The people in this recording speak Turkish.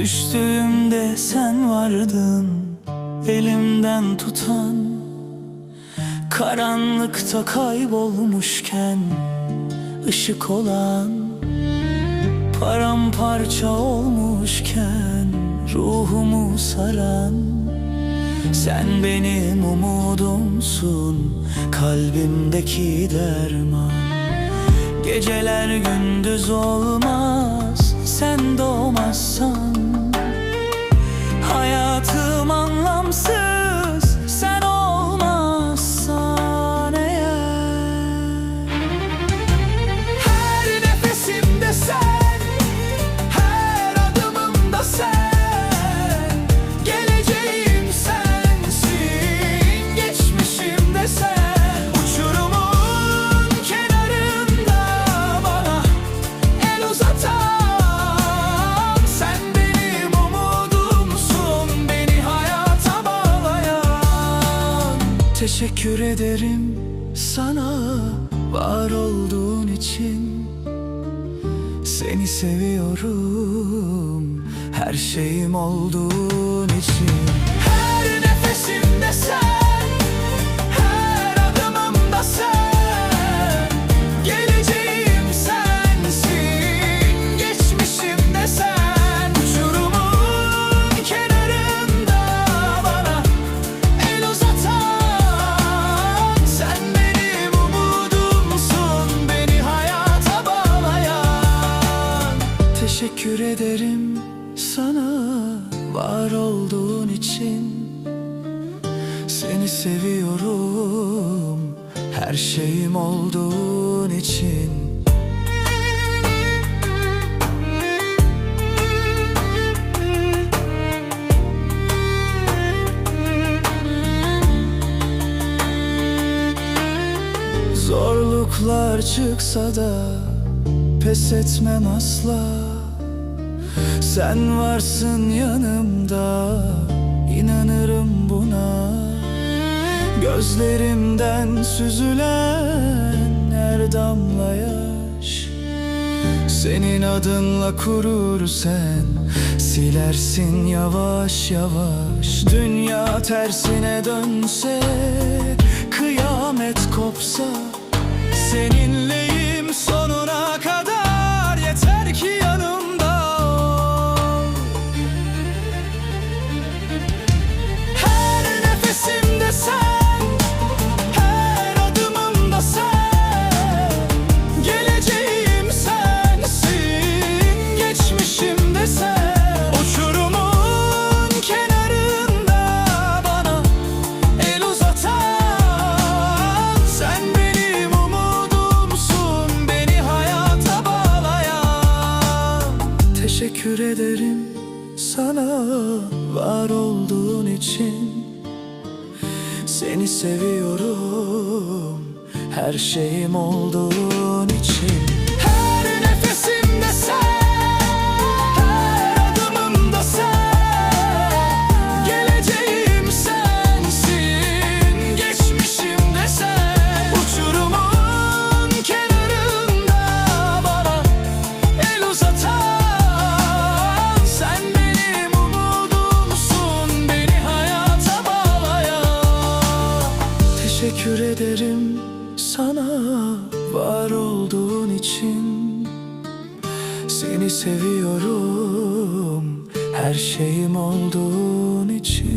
Düştüğümde sen vardın Elimden tutan. Karanlıkta kaybolmuşken ışık olan. Paramparça olmuşken Ruhumu saran. Sen benim umudumsun Kalbimdeki derman. Geceler gündüz olmaz Teşekkür ederim sana Var olduğun için. Seni seviyorum Her şeyim olduğun için. Her nefesimde sen Var olduğun için Seni seviyorum Her şeyim olduğun için. Zorluklar çıksa da pes etmem asla Sen varsın yanımda inanırım buna. Gözlerimden süzülen her damla yaş. Senin adınla kurur sen Silersin yavaş yavaş. Dünya tersine dönse Kıyamet kopsa Seninleyim sana var olduğun için. Seni seviyorum her şeyim olduğun Teşekkür ederim sana var olduğun için. Seni seviyorum her şeyim olduğun için